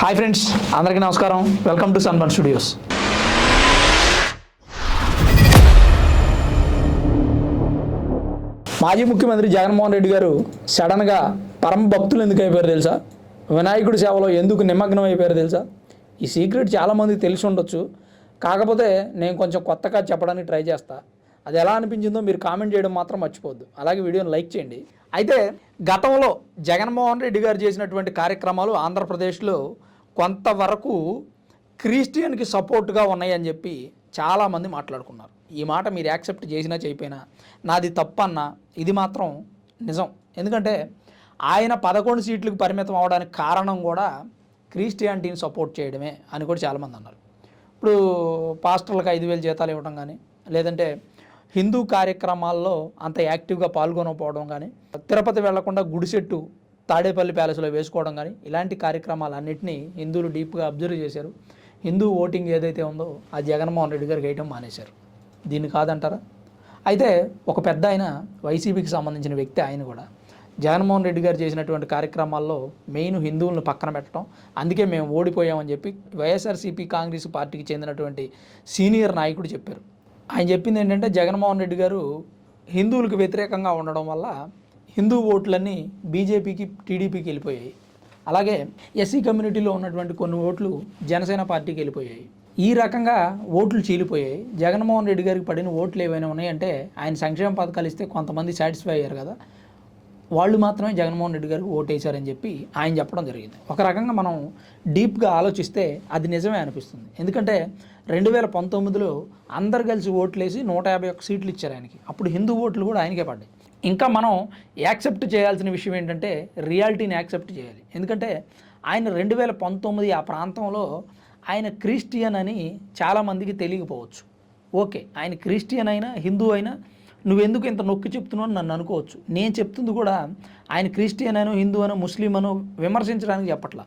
Hi friends అందరికీ నమస్కారం. Welcome to sunburn studios మాజీ ముఖ్యమంత్రి జగన్మోహన్ రెడ్డి గారు సడన్గా పరమ భక్తులు ఎందుకు అయిపోయారు తెలుసా? వినాయకుడి సేవలో ఎందుకు నిమగ్నం అయిపోయారు తెలుసా? ఈ సీక్రెట్ చాలామందికి తెలిసి ఉండొచ్చు. కాకపోతే నేను కొంచెం కొత్తగా చెప్పడానికి ట్రై చేస్తా. అది ఎలా అనిపించిందో మీరు కామెంట్ చేయడం మాత్రం మర్చిపోద్దు అలాగే వీడియోని లైక్ చేయండి. అయితే గతంలో జగన్మోహన్ రెడ్డి గారు చేసినటువంటి కార్యక్రమాలు ఆంధ్రప్రదేశ్లో కొంతవరకు క్రిస్టియన్కి సపోర్ట్గా ఉన్నాయని చెప్పి చాలామంది మాట్లాడుకున్నారు. ఈ మాట మీరు యాక్సెప్ట్ చేసినా చేయపోయినా నాది తప్పన్నా ఇది మాత్రం నిజం. ఎందుకంటే ఆయన పదకొండు సీట్లకు పరిమితం అవడానికి కారణం కూడా క్రిస్టియానిటీని సపోర్ట్ చేయడమే అని కూడా చాలామంది అన్నారు. ఇప్పుడు పాస్టర్లకు ఐదు వేలు జీతాలు ఇవ్వడం కానీ లేదంటే హిందూ కార్యక్రమాల్లో అంత యాక్టివ్గా పాల్గొనకపోవడం కానీ తిరుపతి వెళ్ళకుండా గుడిసెట్టు తాడేపల్లి ప్యాలెస్లో వేసుకోవడం కానీ ఇలాంటి కార్యక్రమాలన్నింటినీ హిందువులు డీప్గా అబ్జర్వ్ చేశారు. హిందూ ఓటింగ్ ఏదైతే ఉందో ఆ జగన్మోహన్ రెడ్డి గారికి వేయటం మానేశారు. దీన్ని కాదంటారా? అయితే ఒక పెద్ద ఆయన వైసీపీకి సంబంధించిన వ్యక్తి ఆయన కూడా జగన్మోహన్ రెడ్డి గారు చేసినటువంటి కార్యక్రమాల్లో మెయిన్ హిందువులను పక్కన పెట్టడం అందుకే మేము ఓడిపోయామని చెప్పి వైఎస్ఆర్సీపీ కాంగ్రెస్ పార్టీకి చెందినటువంటి సీనియర్ నాయకుడు చెప్పారు. ఆయన చెప్పింది ఏంటంటే జగన్మోహన్ రెడ్డి గారు హిందువులకు వ్యతిరేకంగా ఉండడం వల్ల హిందూ ఓట్లన్నీ బీజేపీకి టీడీపీకి వెళ్ళిపోయాయి. అలాగే ఎస్సీ కమ్యూనిటీలో ఉన్నటువంటి కొన్ని ఓట్లు జనసేన పార్టీకి వెళ్ళిపోయాయి. ఈ రకంగా ఓట్లు చీలిపోయాయి. జగన్మోహన్ రెడ్డి గారికి పడిన ఓట్లు ఏవైనా ఉన్నాయంటే ఆయన సంక్షేమ పథకాలు ఇస్తే కొంతమంది సాటిస్ఫై అయ్యారు కదా. వాళ్ళు మాత్రమే జగన్మోహన్ రెడ్డి గారికి ఓటేశారని చెప్పి ఆయన చెప్పడం జరిగింది. ఒక రకంగా మనం డీప్గా ఆలోచిస్తే అది నిజమే అనిపిస్తుంది. ఎందుకంటే రెండు వేల పంతొమ్మిదిలో అందరు కలిసి ఓట్లేసి నూట యాభై ఒక్క సీట్లు ఇచ్చారు ఆయనకి. అప్పుడు హిందూ ఓట్లు కూడా ఆయనకే పడ్డాయి. ఇంకా మనం యాక్సెప్ట్ చేయాల్సిన విషయం ఏంటంటే రియాలిటీని యాక్సెప్ట్ చేయాలి. ఎందుకంటే ఆయన రెండు వేల పంతొమ్మిది ఆ ప్రాంతంలో ఆయన క్రిస్టియన్ అని చాలామందికి తెలియకపోవచ్చు. ఓకే ఆయన క్రిస్టియన్ అయినా హిందూ అయినా నువ్వెందుకు ఇంత నొక్కి చెప్తున్నావు అని నన్ను అనుకోవచ్చు. నేను చెప్తుంది కూడా ఆయన క్రిస్టియన్ అయినా హిందూ అయినా ముస్లిం అనో విమర్శించడానికి చెప్పట్లా.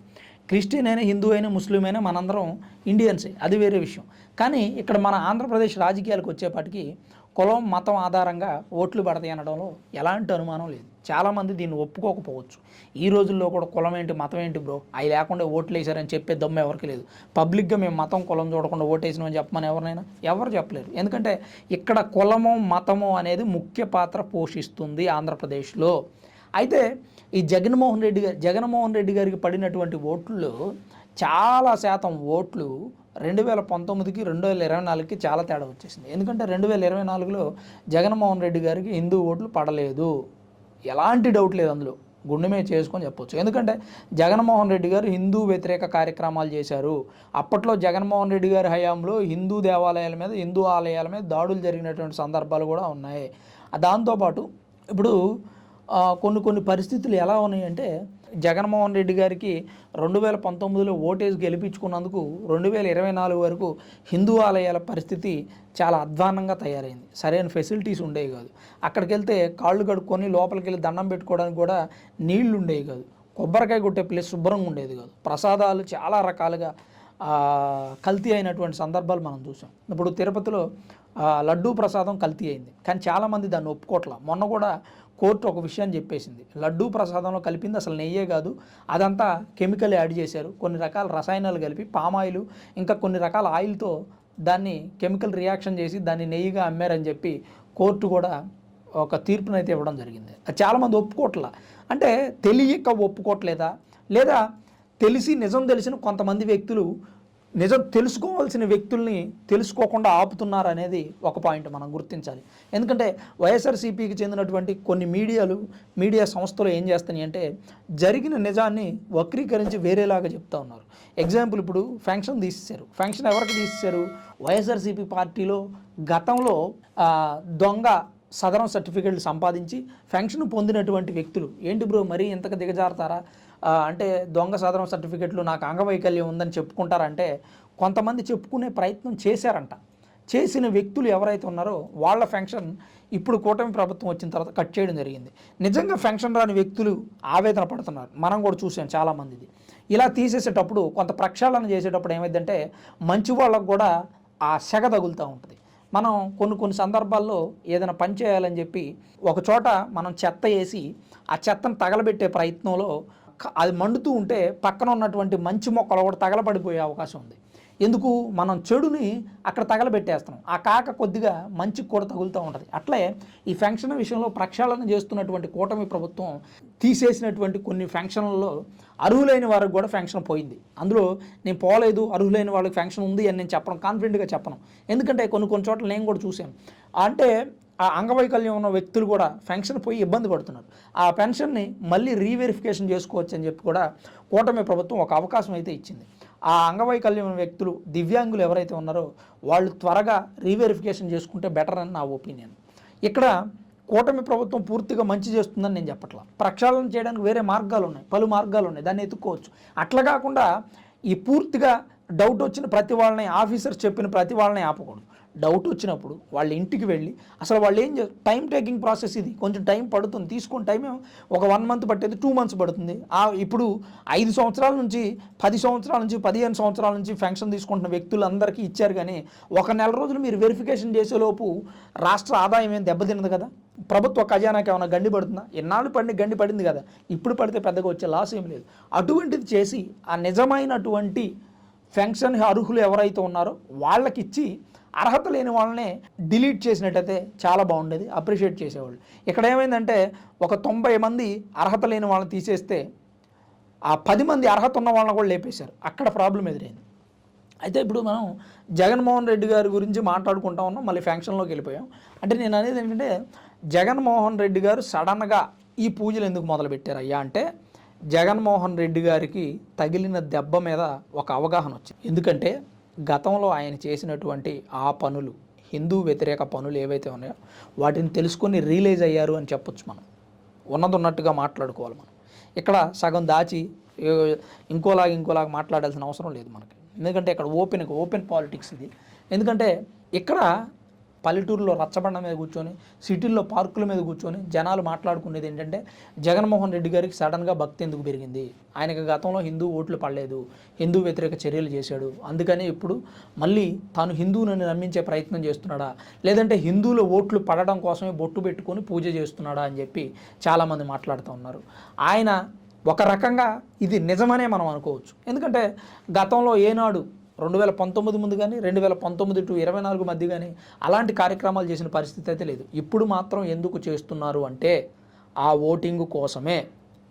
క్రిస్టియన్ అయినా హిందూ అయినా ముస్లిం అయినా మనందరం ఇండియన్సే అది వేరే విషయం. కానీ ఇక్కడ మన ఆంధ్రప్రదేశ్ రాజకీయాలకు వచ్చేపాటికి కులం మతం ఆధారంగా ఓట్లు పడతాయి అనడంలో ఎలాంటి అనుమానం లేదు. చాలామంది దీన్ని ఒప్పుకోకపోవచ్చు. ఈ రోజుల్లో కూడా కులం ఏంటి మతం ఏంటి బ్రో? అవి లేకుండా ఓట్లు వేసారని చెప్పే దమ్ము ఎవరికి లేదు. పబ్లిక్గా మేము మతం కులం చూడకుండా ఓటేసినామని చెప్పమని ఎవరినైనా? ఎవరు చెప్పలేరు. ఎందుకంటే ఇక్కడ కులము మతము అనేది ముఖ్య పాత్ర పోషిస్తుంది ఆంధ్రప్రదేశ్లో. అయితే ఈ జగన్మోహన్ రెడ్డి గారి జగన్మోహన్ రెడ్డి గారికి పడినటువంటి ఓట్లు చాలా శాతం ఓట్లు రెండు వేల పంతొమ్మిదికి రెండు వేల ఇరవై నాలుగుకి చాలా తేడా వచ్చేసింది. ఎందుకంటే రెండు వేల ఇరవై నాలుగులో జగన్మోహన్ రెడ్డి గారికి హిందూ ఓట్లు పడలేదు. ఎలాంటి డౌట్ లేదు అందులో. గుండె చేసుకొని చెప్పొచ్చు. ఎందుకంటే జగన్మోహన్ రెడ్డి గారు హిందూ వ్యతిరేక కార్యక్రమాలు చేశారు. అప్పట్లో జగన్మోహన్ రెడ్డి గారి హయాంలో హిందూ దేవాలయాల మీద హిందూ ఆలయాల మీద దాడులు జరిగినటువంటి సందర్భాలు కూడా ఉన్నాయి. దాంతోపాటు ఇప్పుడు కొన్ని కొన్ని పరిస్థితులు ఎలా ఉన్నాయంటే జగన్మోహన్ రెడ్డి గారికి రెండు వేల పంతొమ్మిదిలో ఓటేజ్ గెలిపించుకున్నందుకు రెండు వేల ఇరవై నాలుగు వరకు హిందూ ఆలయాల పరిస్థితి చాలా అధ్వానంగా తయారైంది. సరైన ఫెసిలిటీస్ ఉండేవి కాదు. అక్కడికి వెళ్తే కాళ్ళు కడుక్కొని లోపలికి వెళ్ళి దండం పెట్టుకోవడానికి కూడా నీళ్ళు ఉండేవి కాదు. కొబ్బరికాయ కొట్టే ప్లేస్ శుభ్రంగా ఉండేది కాదు. ప్రసాదాలు చాలా రకాలుగా కల్తీ అయినటువంటి సందర్భాలు మనం చూసాం. ఇప్పుడు తిరుపతిలో లడ్డూ ప్రసాదం కల్తీ అయింది. కానీ చాలామంది దాన్ని ఒప్పుకోవట్ల మొన్న కూడా కోర్టు ఒక విషయాన్ని చెప్పేసింది. లడ్డూ ప్రసాదంలో కలిపింది అసలు నెయ్యే కాదు. అదంతా కెమికల్ యాడ్ చేశారు. కొన్ని రకాల రసాయనాలు కలిపి పామాయిల్ ఇంకా కొన్ని రకాల ఆయిల్తో దాన్ని కెమికల్ రియాక్షన్ చేసి దాన్ని నెయ్యిగా అమ్మారని చెప్పి కోర్టు కూడా ఒక తీర్పునైతే ఇవ్వడం జరిగింది. అది చాలామంది ఒప్పుకోవట్లా అంటే తెలియక ఒప్పుకోవట్లేదా లేదా తెలిసి నిజం తెలిసిన కొంతమంది వ్యక్తులు నిజం తెలుసుకోవాల్సిన వ్యక్తుల్ని తెలుసుకోకుండా ఆపుతున్నారు అనేది ఒక పాయింట్ మనం గుర్తించాలి. ఎందుకంటే వైఎస్ఆర్సీపీకి చెందినటువంటి కొన్ని మీడియాలు మీడియా సంస్థలు ఏం చేస్తున్నాయి అంటే జరిగిన నిజాన్ని వక్రీకరించి వేరేలాగా చెప్తా ఉన్నారు. ఎగ్జాంపుల్ ఇప్పుడు ఫంక్షన్ తీసేశారు. ఫంక్షన్ ఎవరికి తీసేశారు? వైఎస్ఆర్సీపీ పార్టీలో గతంలో దొంగ సదరం సర్టిఫికెట్లు సంపాదించి ఫంక్షన్ పొందినటువంటి వ్యక్తులు. ఏంటి బ్రో మరీ ఇంతకు దిగజారుతారా? అంటే దొంగ సదరం సర్టిఫికెట్లు నాకు అంగవైకల్యం ఉందని చెప్పుకుంటారంటే కొంతమంది చెప్పుకునే ప్రయత్నం చేశారంట. చేసిన వ్యక్తులు ఎవరైతే ఉన్నారో వాళ్ళ ఫెన్షన్ ఇప్పుడు కూటమి ప్రభుత్వం వచ్చిన తర్వాత కట్ చేయడం జరిగింది. నిజంగా ఫెన్షన్ రాని వ్యక్తులు ఆవేదన పడుతున్నారు. మనం కూడా చూసాం చాలామందిది. ఇలా తీసేసేటప్పుడు కొంత ప్రక్షాళన చేసేటప్పుడు ఏమైందంటే మంచి వాళ్ళకు కూడా ఆ సెగ తగులుతూ ఉంటుంది. మనం కొన్ని కొన్ని సందర్భాల్లో ఏదైనా పని చేయాలని చెప్పి ఒక చోట మనం చెత్త వేసి ఆ చెత్తను తగలబెట్టే ప్రయత్నంలో అది మండుతూ ఉంటే పక్కన ఉన్నటువంటి మంచి మొక్కలు కూడా తగలబడిపోయే అవకాశం ఉంది. ఎందుకు? మనం చెడుని అక్కడ తగలబెట్టేస్తున్నాం. ఆ కాక కొద్దిగా మంచి కూడా తగులుతూ ఉంటుంది. అట్లే ఈ ఫంక్షన్ విషయంలో ప్రక్షాళన చేస్తున్నటువంటి కూటమి ప్రభుత్వం తీసేసినటువంటి కొన్ని ఫంక్షన్లలో అర్హులైన వారికి కూడా ఫంక్షన్ పోయింది. అందులో నేను పోలేదు అర్హులైన వాళ్ళకి ఫంక్షన్ ఉంది అని నేను చెప్పను కాన్ఫిడెంట్గా చెప్పను. ఎందుకంటే కొన్ని కొన్ని చోట్ల నేను కూడా చూశాను. అంటే ఆ అంగవైకల్యం ఉన్న వ్యక్తులు కూడా పెన్షన్ పోయి ఇబ్బంది పడుతున్నారు. ఆ పెన్షన్ని మళ్ళీ రీవెరిఫికేషన్ చేసుకోవచ్చు అని చెప్పి కూడా కూటమి ప్రభుత్వం ఒక అవకాశం అయితే ఇచ్చింది. ఆ అంగవైకల్యం ఉన్న వ్యక్తులు దివ్యాంగులు ఎవరైతే ఉన్నారో వాళ్ళు త్వరగా రీవెరిఫికేషన్ చేసుకుంటే బెటర్ అని నా ఒపీనియన్. ఇక్కడ కూటమి ప్రభుత్వం పూర్తిగా మంచి చేస్తుందని నేను చెప్పట్లా. ప్రక్షాళన చేయడానికి వేరే మార్గాలు ఉన్నాయి పలు మార్గాలు ఉన్నాయి. దాన్ని ఎత్తుక్కోవచ్చు అట్లా కాకుండా ఈ పూర్తిగా డౌట్ వచ్చిన ప్రతి వాళ్ళని ఆఫీసర్స్ చెప్పిన ప్రతి వాళ్ళని ఆపకూడదు. డౌట్ వచ్చినప్పుడు వాళ్ళ ఇంటికి వెళ్ళి అసలు వాళ్ళు ఏం టైం టేకింగ్ ప్రాసెస్ ఇది. కొంచెం టైం పడుతుంది. తీసుకున్న టైం ఒక వన్ మంత్ పట్టేది టూ మంత్స్ పడుతుంది. ఆ ఇప్పుడు ఐదు సంవత్సరాల నుంచి పది సంవత్సరాల నుంచి పదిహేను సంవత్సరాల నుంచి ఫెన్షన్ తీసుకుంటున్న వ్యక్తులందరికీ ఇచ్చారు కానీ ఒక నెల రోజులు మీరు వెరిఫికేషన్ చేసేలోపు రాష్ట్ర ఆదాయం ఏం దెబ్బతినదు కదా? ప్రభుత్వ ఖజానాకి ఏమైనా గండి పడుతుందా? ఎన్నాళ్ళు పడిన గండి పడింది కదా? ఇప్పుడు పడితే పెద్దగా వచ్చే లాస్ ఏం లేదు. అటువంటిది చేసి ఆ నిజమైనటువంటి ఫెన్షన్ అర్హులు ఎవరైతే ఉన్నారో వాళ్ళకి ఇచ్చి అర్హత లేని వాళ్ళని డిలీట్ చేసినట్టయితే చాలా బాగుండేది అప్రిషియేట్ చేసేవాళ్ళు. ఇక్కడ ఏమైందంటే ఒక తొంభై మంది అర్హత లేని వాళ్ళని తీసేస్తే ఆ పది మంది అర్హత ఉన్న వాళ్ళని కూడా లేపేశారు. అక్కడ ప్రాబ్లం ఎదురైంది. అయితే ఇప్పుడు మనం జగన్మోహన్ రెడ్డి గారి గురించి మాట్లాడుకుంటా ఉన్నాం మళ్ళీ ఫ్యాంక్షన్లోకి వెళ్ళిపోయాం. అంటే నేను అనేది ఏంటంటే జగన్మోహన్ రెడ్డి గారు సడన్గా ఈ పూజలు ఎందుకు మొదలుపెట్టారు అయ్యా అంటే జగన్మోహన్ రెడ్డి గారికి తగిలిన దెబ్బ మీద ఒక అవగాహన వచ్చింది. ఎందుకంటే గతంలో ఆయన చేసినటువంటి ఆ పనులు హిందూ వ్యతిరేక పనులు ఏవైతే ఉన్నాయో వాటిని తెలుసుకొని రియలైజ్ అయ్యారు అని చెప్పొచ్చు మనం. ఉన్నది ఉన్నట్టుగా మాట్లాడుకోవాలి మనం. ఇక్కడ సగం దాచి ఇంకోలాగా ఇంకోలాగా మాట్లాడాల్సిన అవసరం లేదు మనకి. ఎందుకంటే ఇక్కడ ఓపెన్ ఓపెన్ పాలిటిక్స్ ఇది. ఎందుకంటే ఇక్కడ పల్లెటూరులో రచ్చబండ మీద కూర్చొని సిటీల్లో పార్కుల మీద కూర్చొని జనాలు మాట్లాడుకునేది ఏంటంటే జగన్మోహన్ రెడ్డి గారికి సడన్గా భక్తి ఎందుకు పెరిగింది? ఆయనకి గతంలో హిందూ ఓట్లు పడలేదు హిందూ వ్యతిరేక చర్యలు చేశాడు. అందుకని ఇప్పుడు మళ్ళీ తాను హిందువులను నమ్మించే ప్రయత్నం చేస్తున్నాడా? లేదంటే హిందువుల ఓట్లు పడడం కోసమే బొట్టు పెట్టుకొని పూజ చేస్తున్నాడా అని చెప్పి చాలామంది మాట్లాడుతూ ఉన్నారు. ఆయన ఒక రకంగా ఇది నిజమనే మనం అనుకోవచ్చు. ఎందుకంటే గతంలో ఏనాడు రెండు వేల పంతొమ్మిది ముందు కానీ రెండు వేల పంతొమ్మిది టు ఇరవై నాలుగు మధ్య కానీ అలాంటి కార్యక్రమాలు చేసిన పరిస్థితి అయితే లేదు. ఇప్పుడు మాత్రం ఎందుకు చేస్తున్నారు అంటే ఆ ఓటింగ్ కోసమే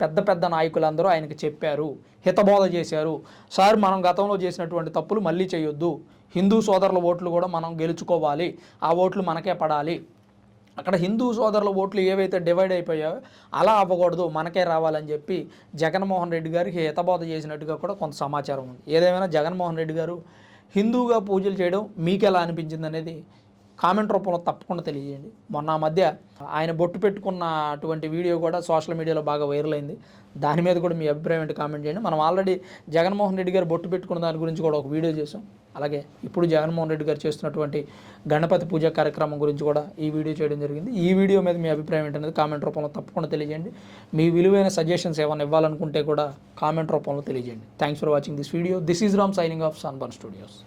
పెద్ద పెద్ద నాయకులందరూ ఆయనకి చెప్పారు హితబోధ చేశారు. సార్ మనం గతంలో చేసినటువంటి తప్పులు మళ్ళీ చేయొద్దు. హిందూ సోదరుల ఓట్లు కూడా మనం గెలుచుకోవాలి. ఆ ఓట్లు మనకే పడాలి. అక్కడ హిందూ సోదరుల ఓట్లు ఏవైతే డివైడ్ అయిపోయాయో అలా అవ్వకూడదు మనకే రావాలని చెప్పి జగన్మోహన్ రెడ్డి గారికి హితబోధ చేసినట్టుగా కూడా కొంత సమాచారం ఉంది. ఏదేమైనా జగన్మోహన్ రెడ్డి గారు హిందూగా పూజలు చేయడం మీకు ఎలా అనిపించింది అనేది కామెంట్ రూపంలో తప్పకుండా తెలియజేయండి. మొన్న మధ్య ఆయన బొట్టు పెట్టుకున్న అటువంటి వీడియో కూడా సోషల్ మీడియాలో బాగా వైరల్ అయింది. దాని మీద కూడా మీ అభిప్రాయం ఏంటి కామెంట్ చేయండి. మనం ఆల్రెడీ జగన్మోహన్ రెడ్డి గారు బొట్టు పెట్టుకున్న దాని గురించి కూడా ఒక వీడియో చేసాం అలాగే ఇప్పుడు జగన్మోహన్ రెడ్డి గారు చేస్తున్నటువంటి గణపతి పూజ కార్యక్రమం గురించి కూడా ఈ వీడియో చేయడం జరిగింది. ఈ వీడియో మీద మీ అభిప్రాయం ఏంటనేది కామెంట్ రూపంలో తప్పకుండా తెలియజేయండి. మీ విలువైన సజెషన్స్ ఏమైనా ఇవ్వాలనుకుంటే కూడా కామెంట్ రూపంలో తెలియజేయండి. Thanks for watching this video this is Ram signing off Sunburn Studios